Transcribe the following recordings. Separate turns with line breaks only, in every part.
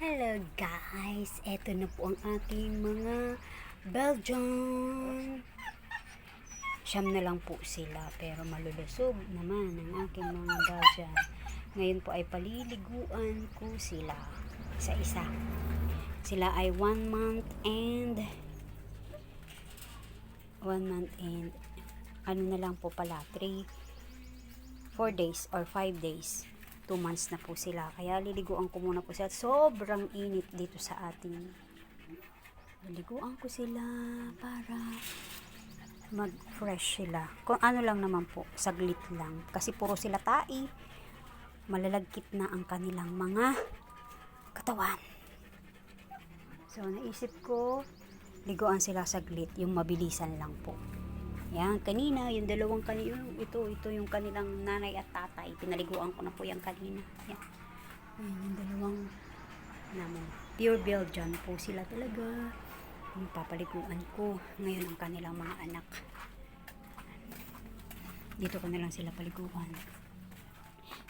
Hello guys, eto na po ang aking mga Belgian. Siyam na lang po sila pero malulusog naman ang aking mga Belgian. Ngayon po ay paliliguan ko sila sa isa. Sila ay one month and one month and ano na lang po pala, 3 4 days or 5 days. 2 months na po sila. Kaya liliguan ko muna po sila. Sobrang init dito sa ating. Liliguan ko sila para mag-fresh sila. Kung ano lang naman po, saglit lang. Kasi puro sila tai. Malalagkit na ang kanilang mga katawan. So, naisip ko, liguan sila saglit. Yung mabilisan lang po. Yan, kanina, yung dalawang kanina, ito, ito yung kanilang nanay at tatay. Pinaliguan ko na po yan kanina. Yan. Ayan, yung dalawang naman. Pure Belgian po sila talaga. Yung papaliguan ko. Ngayon ang kanilang mga anak. Dito ko na lang sila paliguan.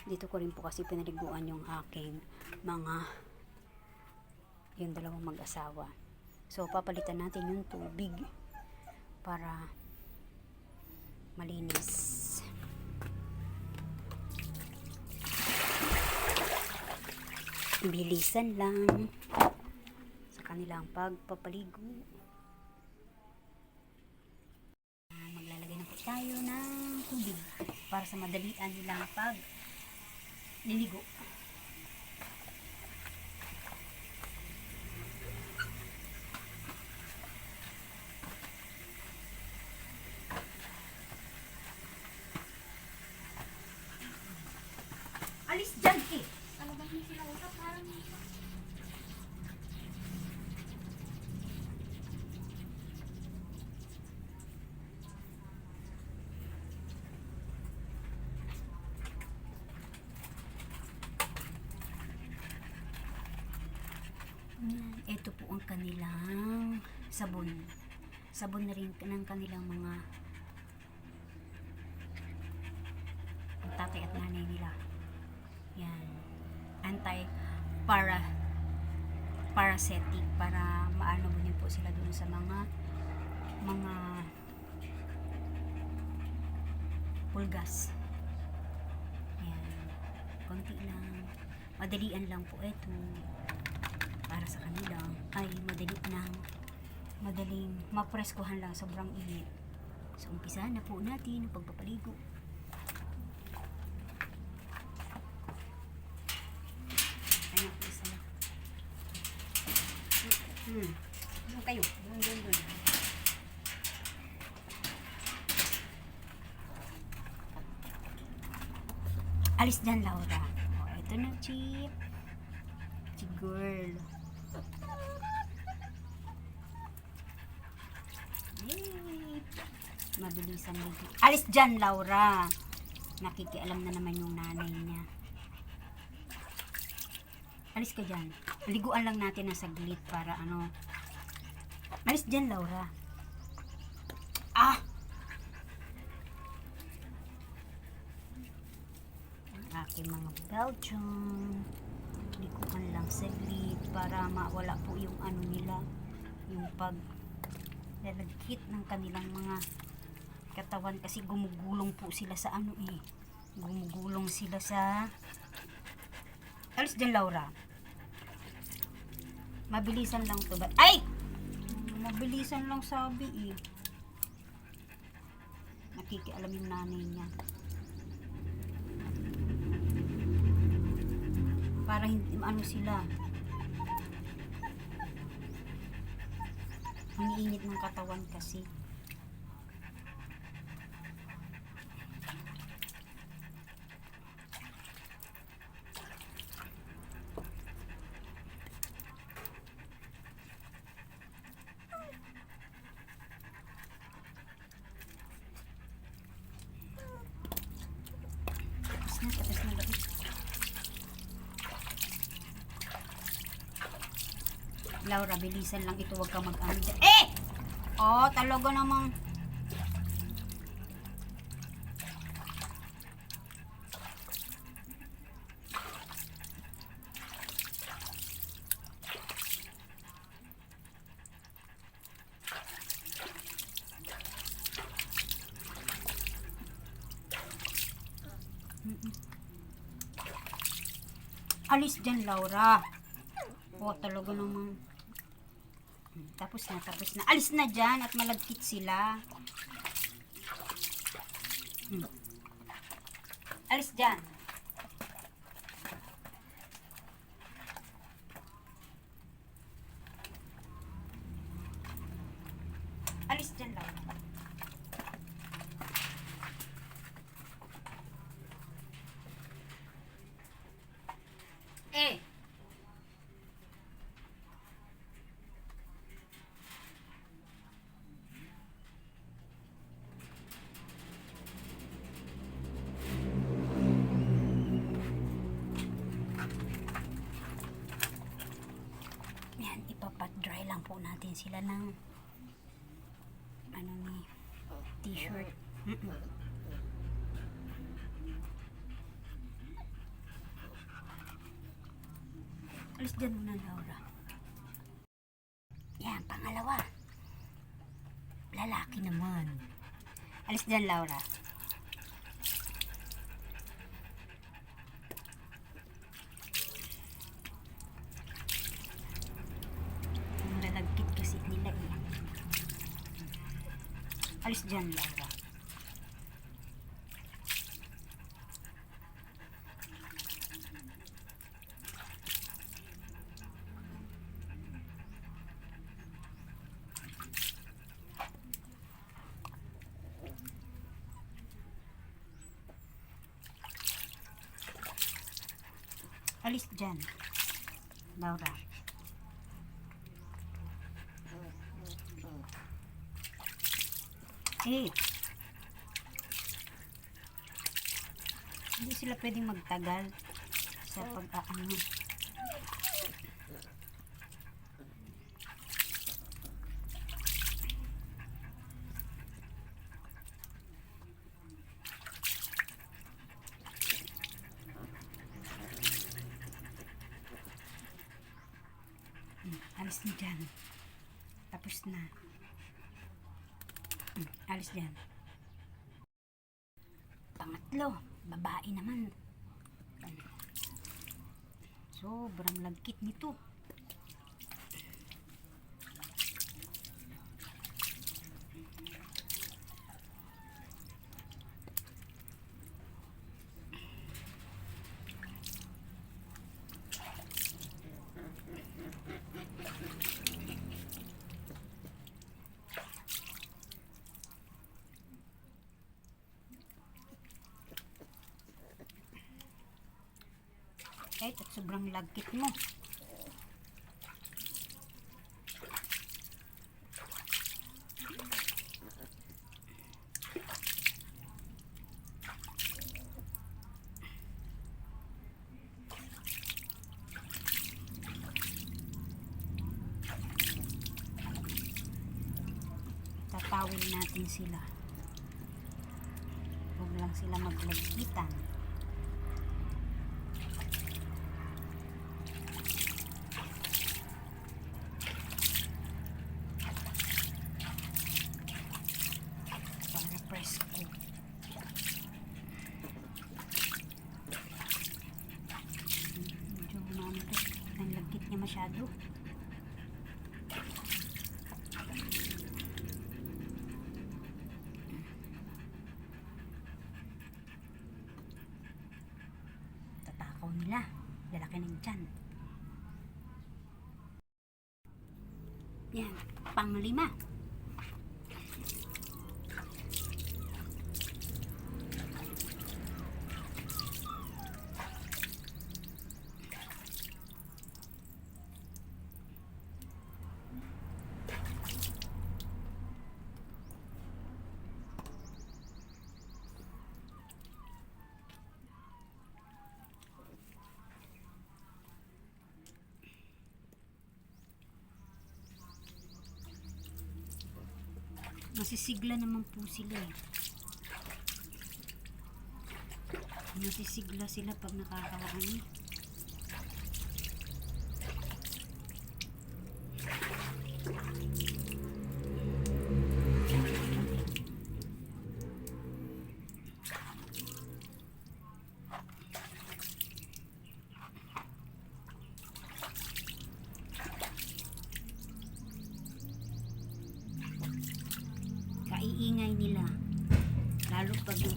Dito ko rin po kasi pinaliguan yung aking mga yung dalawang mag-asawa. So, papalitan natin yung tubig para malinis. Bilisan lang sa kanilang pagpapaligo. Ah, Maglalagay na po tayo ng tubig para sa madalian nilang pag liligo. Alis dyan eh!
Ano ba yung sinausap? Parang
Yan, Ito po ang kanilang sabon. Sabon na rin ng kanilang mga tatay at nanay nila. Yan. Anti para parasitic para maano mo din po sila dun sa mga mga pulgas. Yan. Konti lang. Madalian lang po ito para sa kanila ay madali lang madaling mapreskuhan lang. Sobrang init. So umpisa na po natin ang pagpapaligo. Ayun po isa? Lang hmm. Doon kayo. Doon doon doon. Alis dyan Laura. O ito na chip. Si girl! Mabilisan mo. Alis dyan, Laura. Nakikialam na naman yung nanay niya. Alis ka dyan. Liguan lang natin ng saglit para ano. Alis dyan, Laura. Ah! Ang aking mga Belgium. Liguan lang saglit para mawala po yung ano nila. Yung pag lalagkit ng kanilang mga katawan kasi gumugulong po sila sa ano eh. Gumugulong sila sa Alis dyan, Laura. Mabilisan lang to ba? Ay! Mabilisan lang sabi eh. Nakikialam yung nanay niya. Para hindi ano sila. Ang init ng katawan kasi. Laura, bilisan lang ito. Huwag kang mag-ano Eh! Oh, talaga namang... Alis dyan, Laura. Oh, talaga namang... Tapos na, tapos na. Alis na dyan at malagkit sila. Hmm. Alis dyan. Alis dyan, Laura. Eh! Yan, ipapat-dry lang po natin sila ng ano ni t-shirt. Mm-mm. Alis dyan muna, Laura. Yan, pangalawa. Lalaki naman. Alis dyan, Laura. Ang lalagkit kasi nila eh. Alis dyan, Laura. Alis dyan. Laura. Eh. Hindi sila pwedeng magtagal sa pag-aano. Hmm, alis na dyan. Tapos na. Alis dyan. Pangatlo, babae naman. Sobrang lagkit nito. Kahit at sobrang lagkit mo. Tatawin natin sila. Huwag lang sila maglagkitan. para presko. Medyo umano to. Ang lagkit niya masyado. Tatakaw nila. Lalaki ng tiyan. Yan. Panglima. Masisigla naman po sila eh. Masisigla sila pag nakakaano.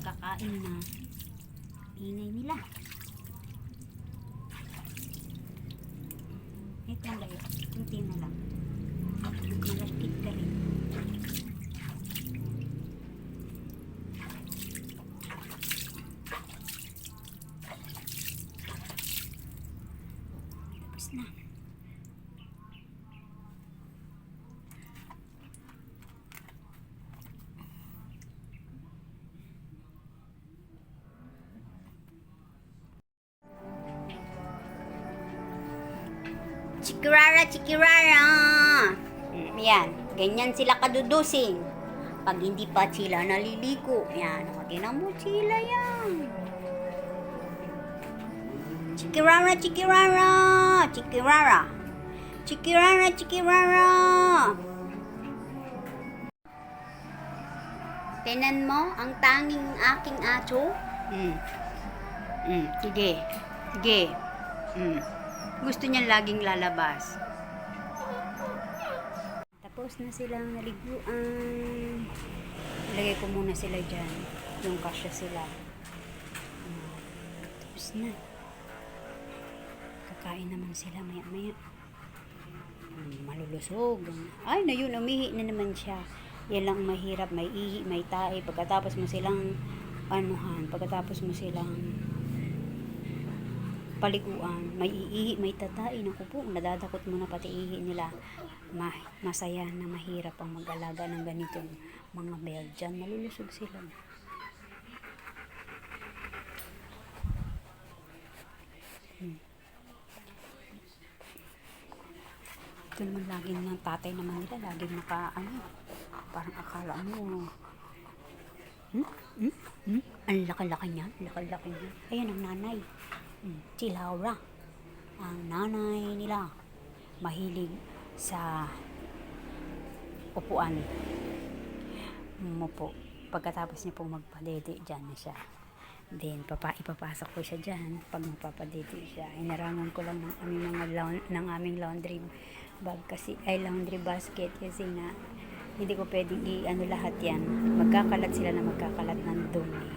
Kakain na, ingay nila. Ito lang layo. Kunti na lang. Malagkit ka rin. Tapos na. Chikirara, chikirara! Mm, Yan, ganyan sila kadudusing. Pag hindi pa sila naliligo, yan, magina mo sila yan. Chikirara, chikirara! Chikirara! Chikirara, chikirara! Tinan mo ang tanging aking aso? Mm. Mm, sige. Sige. Mm. Gusto niya laging lalabas. Tapos na silang naliguan. Ilagay ko muna sila dyan. Yung kasya sila. Mm. Tapos na. Kakain naman sila maya maya. Mm, malulusog. Ay, na yun, umihi na naman siya. Yan lang ang mahirap, may ihi, may tae. Pagkatapos mo silang anuhan, pagkatapos mo silang paliguan, may iihi, may tatain. Ako po, nadadakot mo na pati ihi nila. Ma masaya na mahirap ang mag-alaga ng ganitong mga Belgian. Malulusog sila. Hmm. Ito naman laging ng tatay naman nila, laging naka, ano, parang akala mo, hmm? Hmm? Hmm? Ang laki-laki niya, laki-laki niya. Ayan ang nanay. Si Laura. Ang nanay nila. Mahilig sa upuan. Mo po. Pagkatapos niya po magpadede, dyan na siya. Then, papa, ipapasok ko siya dyan pag magpapadede siya. Inarangan ko lang ng aming, mga laun- ng aming laundry bag kasi, ay laundry basket kasi na hindi ko pwedeng i-ano lahat yan. Magkakalat sila na magkakalat ng dumi.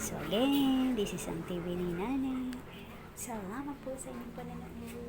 So again, this is ang TV ni Nanay. Salamat po sa inyong pananood.